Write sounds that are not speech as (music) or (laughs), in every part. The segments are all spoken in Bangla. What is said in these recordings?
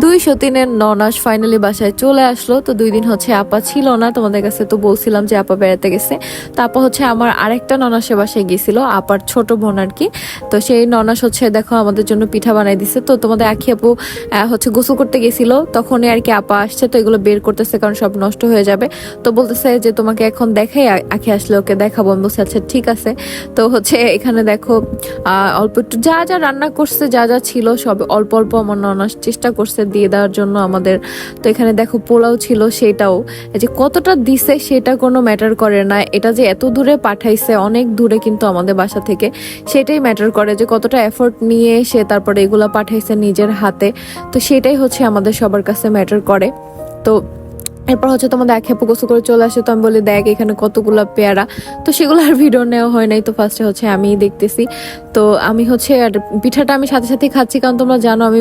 দুইশো তিনের ননাস ফাইনালি বাসায় চলে আসলো। তো দুই দিন হচ্ছে আপা ছিল না, তোমাদের কাছে তো বলছিলাম যে আপা বেড়াতে গেছে। তো আপা হচ্ছে আমার আরেকটা ননাসের বাসায় গেছিল আপার ছোট বোন আর কি। তো সেই ননাস হচ্ছে দেখো আমাদের জন্য পিঠা বানাই দিছে। তো তোমাদের আখি আপু হচ্ছে গোসল করতে গেছিল, তখনই আর কি আপা আসছে। তো এগুলো বের করতেছে কারণ সব নষ্ট হয়ে যাবে। তো বলতেছে যে তোমাকে এখন দেখাই, আখি আসলে ওকে দেখাবো। আমি বলছি আচ্ছা ঠিক আছে। তো হচ্ছে এখানে দেখো অল্প একটু যা যা রান্না করছে, যা যা ছিল সব অল্প অল্প আমার ননাস চেষ্টা করছে দিয়ে দেওয়ার জন্য আমাদের, তো এখানে দেখো পোলাও ছিল সেটাও। যে কতটা দিছে সেটা কোনো ম্যাটার করে না। এটা যে এত দূরে পাঠাইছে, অনেক দূরে কিন্তু আমাদের বাসা থেকে, সেটাই ম্যাটার করে যে কতটা এফোর্ট নিয়ে সে তারপরে এগুলো পাঠাইছে নিজের হাতে। তো সেটাই হচ্ছে আমাদের সবার কাছে ম্যাটার করে। তো এরপর হচ্ছে তোমাদের এক হেপু গোসল করে চলে আসে, তো আমি বলি, দেখ, এখানে কতগুলো পেয়ারা। তো সেগুলো আর ভিডিও নেওয়া হয় নাই, তো ফার্স্টে হচ্ছে আমিই দেখতেছি। তো আমি হচ্ছে আর পিঠাটা আমি সাথে সাথে খাচ্ছি, কারণ তোমরা জানো আমি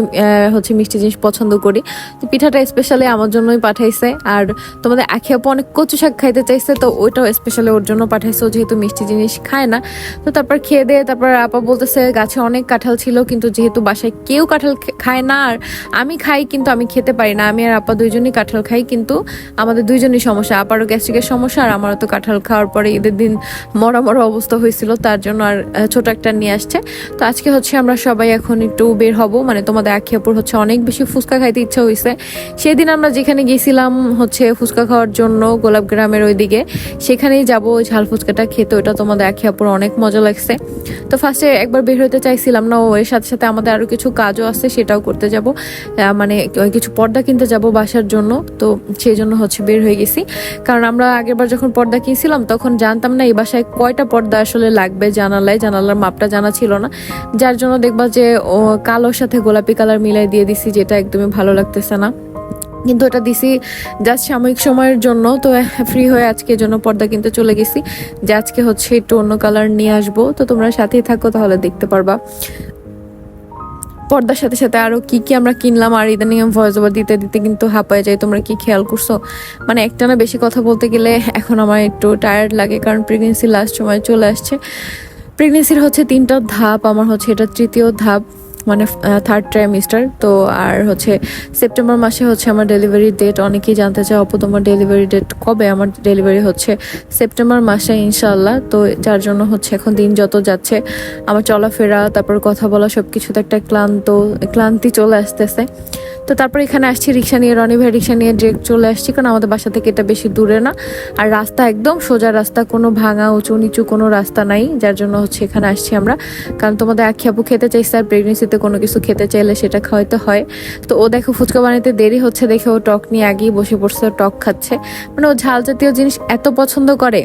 হচ্ছে মিষ্টি জিনিস পছন্দ করি। তো পিঠাটা স্পেশালি আমার জন্যই পাঠাইছে, আর তোমাদের আখি আপু অনেক কচু শাক খাইতে চাইছে, তো ওইটাও স্পেশালি ওর জন্য পাঠাইছে যেহেতু মিষ্টি জিনিস খায় না। তো তারপর খেয়ে দিয়ে তারপর আপা বলতেছে, গাছে অনেক কাঁঠাল ছিল, কিন্তু যেহেতু বাসায় কেউ কাঁঠাল খায় না, আর আমি খাই, কিন্তু আমি খেতে পারি না। আমি আর আপা দুইজনই কাঁঠাল খাই, কিন্তু আমাদের দুইজনই সমস্যা, আপারও গ্যাস্ট্রিকের সমস্যা আর আমারও তো কাঁঠাল খাওয়ার পরে ঈদের দিন মরা মরা অবস্থা হয়েছিল, তার জন্য আর ছোট একটা নিয়ে আসছে। তো আজকে হচ্ছে আমরা সবাই এখন একটু বের হব মানে তোমাদের আখিয়াপুর হচ্ছে অনেক বেশি ফুচকা খাইতে ইচ্ছা হয়েছে সেদিন আমরা যেখানে গেছিলাম হচ্ছে ফুচকা খাওয়ার জন্য গোলাপ গ্রামের ওইদিকে, সেখানেই যাব ওই ঝাল ফুচকাটা খেতে, ওটা তোমাদের আখিয়াপুর অনেক মজা লাগছে। তো ফার্স্টে একবার বের হতে চাইছিলাম না, ও এর সাথে সাথে আমাদের আরও কিছু কাজও আছে, সেটাও করতে যাব। মানে কিছু পর্দা কিনতে যাব বাসার জন্য, তো সেই জন্য হচ্ছে বের হয়ে গেছি। কারণ আমরা আগেরবার যখন পর্দা কিনছিলাম, তখন জানতাম না এই বাসায় কয়টা পর্দা আসলে লাগবে জানালায়। জানালার মাপটা জানা ছিল না। যার জন্য দেখবা যে কালোর সাথে গোলাপি কালার মিলাই দিয়ে দিছি, যেটা একদমই ভালো লাগতেছে না। কিন্তু এটা দিছি জাস্ট সাময়িক সময়ের জন্য। তো ফ্রি হয়ে আজকে জন্য পর্দা কিনতে চলে গেছি। যে আজকে হচ্ছে একটু অন্য কালার নিয়ে আসব। তো তোমরা সাথেই থাকো, তাহলে দেখতে পারবা। পর্দার সাথে সাথে আরও কি কি আমরা কিনলাম আর ইদানিং আমি ভয়েস ওভার দিতে দিতে কিন্তু হাঁপায় যাই, তোমরা কি খেয়াল করছ? মানে একটা না বেশি কথা বলতে গেলে এখন আমার একটু টায়ার্ড লাগে কারণ প্রেগনেন্সি লাস্ট সময় চলে আসছে। প্রেগনেন্সির হচ্ছে তিনটা ধাপ, আমার হচ্ছে এটা তৃতীয় ধাপ। মানে থার্ড ট্রাইমিস্টার তো আর হচ্ছে সেপ্টেম্বর মাসে হচ্ছে আমার ডেলিভারি ডেট অনেকেই জানতে চায়, অপু, তোমার ডেলিভারি ডেট কবে? আমার ডেলিভারি হচ্ছে সেপ্টেম্বর মাসে ইনশাল্লাহ তো যার জন্য হচ্ছে এখন দিন যত যাচ্ছে, আমার চলাফেরা, তারপর কথা বলা সব কিছুতে একটা ক্লান্ত, ক্লান্তি চলে আসতেছে। তো তারপর এখানে আসছি, রিক্সা নিয়ে রনি ভাই, রিক্সা নিয়ে ডিরেক্ট চলে আসছি, কারণ আমাদের বাসা থেকে এটা বেশি দূরে না। আর রাস্তা একদম সোজা রাস্তা, কোনো ভাঙা উঁচু নিচু কোনো রাস্তা নাই, যার জন্য হচ্ছে এখানে আসছি আমরা। কারণ তোমাদের আখি আপু খেতে চাইছে, আর প্রেগনেন্সিতে কোনো কিছু খেতে চাইলে সেটা খাওয়াইতে হয়। তো ও দেখো ফুচকা বানাইতে দেরি হচ্ছে, দেখে ও টক নিয়ে আগেই বসে পড়ছে, টক খাচ্ছে। মানে ও ঝাল জাতীয় জিনিস এত পছন্দ করে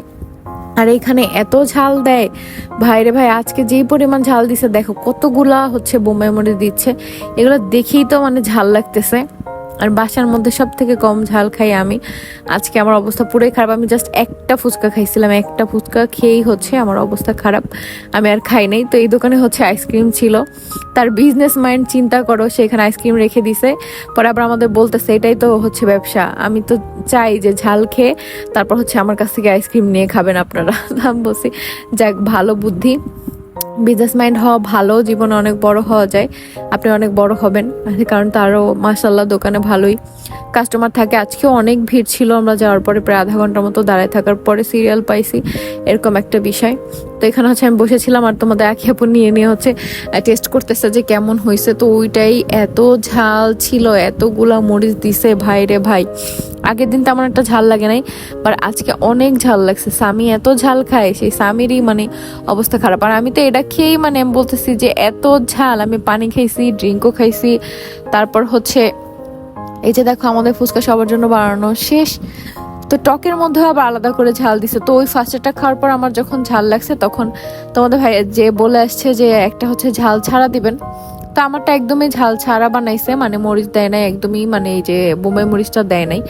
আর এখানে এত ঝাল দেয়। ভাইরে ভাই, আজকে যেই পরিমাণ ঝাল দিছে, দেখো কতগুলা হচ্ছে বোম্বাই মরিচ দিচ্ছে। এগুলো দেখেই তো মানে ঝাল লাগতেছে। আর বাসার মধ্যে সব থেকে কম ঝাল খাই আমি। আজকে আমার অবস্থা পুরোই খারাপ। আমি জাস্ট একটা ফুচকা খাইছিলাম, একটা ফুচকা খেয়েই হচ্ছে আমার অবস্থা খারাপ। আমি আর খাই নাই। তো এই দোকানে হচ্ছে আইসক্রিম ছিল। তার বিজনেস মাইন্ড চিন্তা করো, সে এখানে আইসক্রিম রেখে দিছে। পরে আবার আমাদের বলতেছে, এটাই তো হচ্ছে ব্যবসা। আমি তো চাই যে ঝাল খেয়ে তারপর হচ্ছে আমার কাছ থেকে আইসক্রিম নিয়ে খাবেন আপনারা। (laughs) আমি বলছি, যাক, ভালো বুদ্ধি। বিজনেস মাইন্ড হওয়া ভালো, জীবনে অনেক বড় হওয়া যায়। আপনি অনেক বড় হবেন, কারণ তারও মাসাল্লাহ দোকানে ভালোই কাস্টমার থাকে। আজকেও অনেক ভিড় ছিল, আমরা যাওয়ার পরে প্রায় আধা ঘণ্টার মতো দাঁড়ায় থাকার পরে সিরিয়াল পাইছি, এরকম একটা বিষয়। তো এখানে হচ্ছে আমি বসেছিলাম আর তোমাদের এক হেপু নিয়ে নিয়ে হচ্ছে টেস্ট করতেছে যে কেমন হয়েছে তো ওইটাই এত ঝাল ছিল, এতগুলা মরিচ দিছে ভাই রে ভাই। আগের দিন তেমন একটা ঝাল লাগে নাই বাট আজকে অনেক ঝাল লাগছে। স্বামী এত ঝাল খায়, সেই স্বামীরই মানে অবস্থা খারাপ। আর আমি তো এটা খেয়েই মানে আমি বলতেছি যে এত ঝাল, আমি পানি খাইছি ড্রিঙ্কও খাইছি। তারপর হচ্ছে, এই যে দেখো আমাদের ফুচকা সবার জন্য বানানো শেষ। তো টকের মধ্যে আবার আলাদা করে ঝাল দিছে। তো ওই ফার্স্টেরটা খাওয়ার পর আমার যখন ঝাল লাগছে, তখন তোমাদের ভাই যে বলে আসছে যে একটা হচ্ছে ঝাল ছাড়া দিবেন। তো আমারটা একদমই ঝাল ছাড়া বানাইছে মানে মরিচ দেয় নাই, একদমই মানে এই যে বোম্বাই মরিচটা দেয় নাই।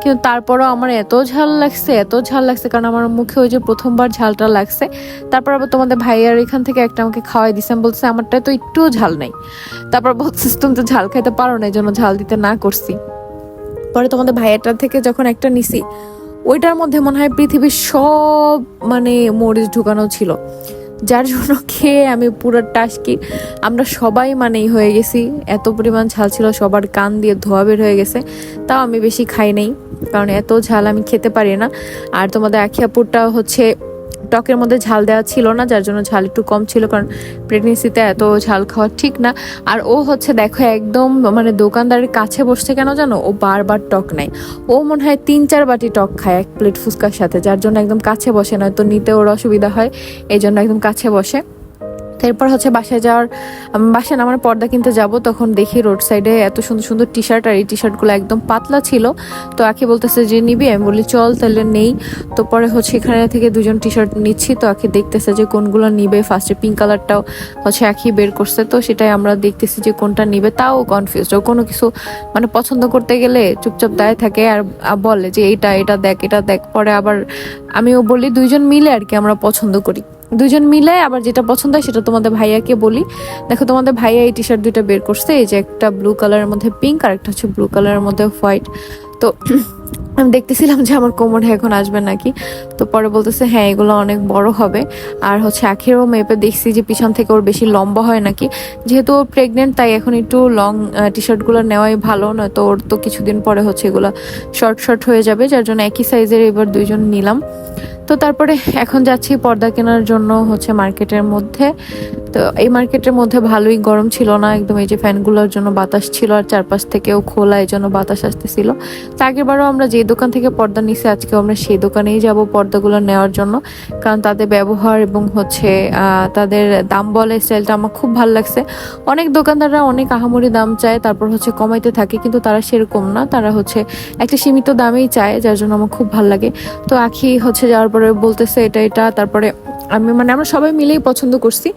কিন্তু তারপরও আমার এত ঝাল লাগছে, এত ঝাল লাগছে, কারণ আমার মুখে ওই যে প্রথমবার ঝালটা লাগছে। তারপর আবার তোমাদের ভাইয়ার এখান থেকে একটা আমাকে খাওয়াই দিছে বলছে আমারটা তো একটুও ঝাল নাই। তারপর বলছিস তুমি তো ঝাল খাইতে পারো না, এই জন্য ঝাল দিতে না করছি। পরে তোমাদের ভাইয়াটার থেকে যখন একটা নিছি, ওইটার মধ্যে মনে হয় পৃথিবীর সব মানে মরিচ ঢুকানো ছিল। যার জন্য (laughs) খেয়ে আমি পুরো টাসকি। আমরা সবাই মানেই হয়ে গেছি। এত পরিমাণ ঝাল ছিল, সবার কান দিয়ে ধোয়া বের হয়ে গেছে। তাও আমি বেশি খাই নাই, কারণ এত ঝাল আমি খেতে পারি না। আর তোমাদের আখিয়াপুরটা হচ্ছে টকের মধ্যে ঝাল দেওয়া ছিল না, যার জন্য ঝাল একটু কম ছিল, কারণ প্রেগনেন্সিতে এত ঝাল খাওয়া ঠিক না। আর ও হচ্ছে দেখো একদম মানে দোকানদারের কাছে বসছে কেন জানো? ও বারবার টক নেয়। ও মনে হয় তিন, চার বাটি টক খায় এক প্লেট ফুচকার সাথে, যার জন্য একদম কাছে বসে নয়, তো নিতে ওর অসুবিধা হয়, এই জন্য একদম কাছে বসে। এরপর হচ্ছে বাসায় যাওয়ার বাসায় নামার পর্দা কিনতে যাব, তখন দেখি রোড সাইডে এত সুন্দর সুন্দর টি শার্ট আর এই টি শার্টগুলো একদম পাতলা ছিল। তো আখি বলতেছে যে, নিবি? আমি বলি, চল তাহলে নেই। তো পরে হচ্ছে এখানে থেকে দুজন টি শার্ট নিচ্ছি, তো আখি দেখতেছে যে, কোনগুলো নিবে? ফার্স্টে পিঙ্ক কালারটাও হচ্ছে আখি বের করছে। তো সেটাই আমরা দেখতেছি যে, কোনটা নিবে? তাও কনফিউজ ও কোনো কিছু মানে পছন্দ করতে গেলে চুপচাপ দায় থাকে আর বলে যে এটা এটা দেখ এটা দেখ। পরে আবার আমিও বলি, দুইজন মিলে আর কি আমরা পছন্দ করি। দুজন মিলে আবার যেটা পছন্দ হয় সেটা তোমাদের ভাইয়াকে বলি। দেখো, তোমাদের ভাইয়া এই টি শার্ট দুইটা বের করছে, এই যে একটা ব্লু কালারের মধ্যে পিঙ্ক আর একটা হচ্ছে ব্লু কালারের মধ্যে হোয়াইট তো (clears throat) আমি দেখতেছিলাম যে আমার কোমরে এখন আসবে নাকি। তো পরে বলতেছে হ্যাঁ এগুলো অনেক বড় হবে। আর হচ্ছে আখেরও মেপে দেখছি যে পিছন থেকে ওর বেশি লম্বা হয় নাকি। যেহেতু ও প্রেগনেন্ট তাই এখন একটু লং টি শার্টগুলো নেওয়াই ভালো নয়তো ওর তো কিছুদিন পরে হচ্ছে এগুলো শর্ট শর্ট হয়ে যাবে, যার জন্য একই সাইজের এবার দুইজন নিলাম। তো তারপরে এখন যাচ্ছি পর্দা কেনার জন্য হচ্ছে মার্কেটের মধ্যে। তো এই মার্কেটের মধ্যে ভালোই গরম ছিল না, একদম এই যে ফ্যানগুলোর জন্য বাতাস ছিল আর চারপাশ থেকেও খোলা, এই জন্য বাতাস আসতেছিল। তো আগেরবারও আমরা যে দোকান থেকে পর্দা নিছি, আজকেও আমরা সেই দোকানেই যাব পর্দাগুলো নেওয়ার জন্য। কারণ তাদের ব্যবহার এবং হচ্ছে তাদের দাম বলে স্টাইলটা আমার খুব ভালো লাগছে। অনেক দোকানদাররা অনেক আহামরি দাম চায়, তারপর হচ্ছে কমাইতে থাকে, কিন্তু তারা সেরকম না। তারা হচ্ছে একটা সীমিত দামেই চায়, যার জন্য আমার খুব ভালো লাগে। তো আখি হচ্ছে যাওয়ার পরে বলতেছে এটা এটা, তারপরে আমি মানে আমরা সবাই মিলেই পছন্দ করছি।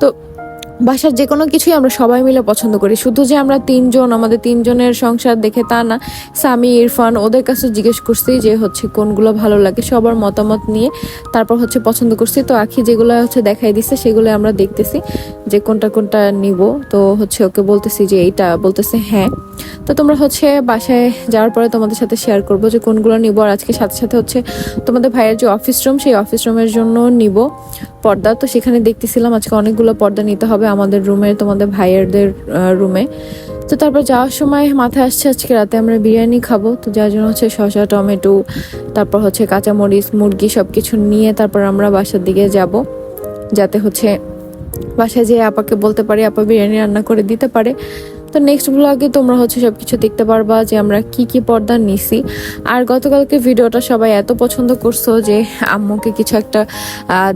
তো বাসার যে কোনো কিছুই আমরা সবাই মিলে পছন্দ করি। শুধু যে আমরা তিনজন, আমাদের তিনজনের সংসার দেখে তা না সামি ইরফান, ওদের কাছে জিজ্ঞেস করছি যে হচ্ছে কোনগুলো ভালো লাগে, সবার মতামত নিয়ে তারপর হচ্ছে পছন্দ করছি। তো আখি যেগুলো হচ্ছে দেখাই দিচ্ছে সেগুলো আমরা দেখতেছি যে কোনটা কোনটা নিব। তো হচ্ছে ওকে বলতেছি যে এইটা, বলতেছে হ্যাঁ। তো তোমরা হচ্ছে বাসায় যাওয়ার পরে তোমাদের সাথে শেয়ার করব যে কোনগুলো নিব। আর আজকে সাথে সাথে হচ্ছে তোমাদের ভাইয়ের যে অফিস রুম সেই অফিস রুমের জন্য নিব পর্দা। তো সেখানে দেখতেছিলাম আজকে অনেকগুলো পর্দা নিতে হবে। আমাদের রুমে, তোমাদের ভাইয়েরদের রুমে। তো তারপর যাওয়ার সময় মাথায় আসছে আজকে রাতে আমরা বিরিয়ানি খাব। তো যার জন্য হচ্ছে শসা, টমেটো, তারপর হচ্ছে কাঁচামরিচ, মুরগি সব কিছু নিয়ে তারপর আমরা বাসার দিকে যাব। যাতে হচ্ছে বাসায় যেয়ে আপাকে বলতে পারি, আপা বিরিয়ানি রান্না করে দিতে পারে। তো নেক্সট ব্লগে তোমরা হচ্ছে সব কিছু দেখতে পারবা যে আমরা কি কি পর্দা নিছি। আর গতকালকে ভিডিওটা সবাই এত পছন্দ করছ যে আম্মুকে কিছু একটা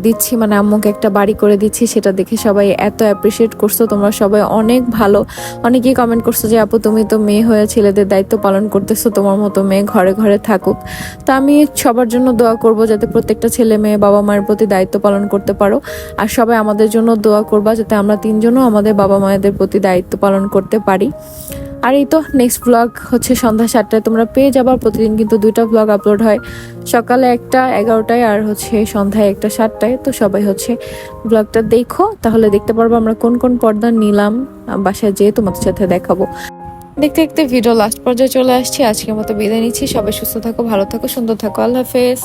দিচ্ছি মানে আম্মুকে একটা বাড়ি করে দিচ্ছি, সেটা দেখে সবাই এত অ্যাপ্রিসিয়েট করছ। তোমরা সবাই অনেক ভালো। অনেকেই কমেন্ট করছ যে, আপু, তুমি তো মেয়ে হয়ে ছেলেদের দায়িত্ব পালন করতেছো, তোমার মতো মেয়ে ঘরে ঘরে থাকুক। তা আমি সবার জন্য দোয়া করব যাতে প্রত্যেকটা ছেলে মেয়ে বাবা মায়ের প্রতি দায়িত্ব পালন করতে পারো। আর সবাই আমাদের জন্য দোয়া করবা যাতে আমরা তিনজনও আমাদের বাবা মায়েদের প্রতি দায়িত্ব পালন করতে পারি। আর এই তো নেক্সট ব্লগ হচ্ছে সন্ধ্যা সাতটায়। তোমরা পেয়ে যাবার প্রতিদিন কিন্তু দুইটা ব্লগ আপলোড হয়। সকালে একটা, এগারোটায় আর হচ্ছে সন্ধ্যায় একটা সাতটায়। তো সবাই হচ্ছে ব্লগটা দেখো, তাহলে দেখতে পারব আমরা কোন কোন পর্দা নিলাম। বাসায় যেয়ে তোমাদের সাথে দেখাবো। দেখতে দেখতে ভিডিও লাস্ট পর্যায়ে চলে আসছি। আজকের মতো বিদায় নিচ্ছি। সবাই সুস্থ থাকো, ভালো থাকো, সুন্দর থাকো। আল্লাহ হাফেজ।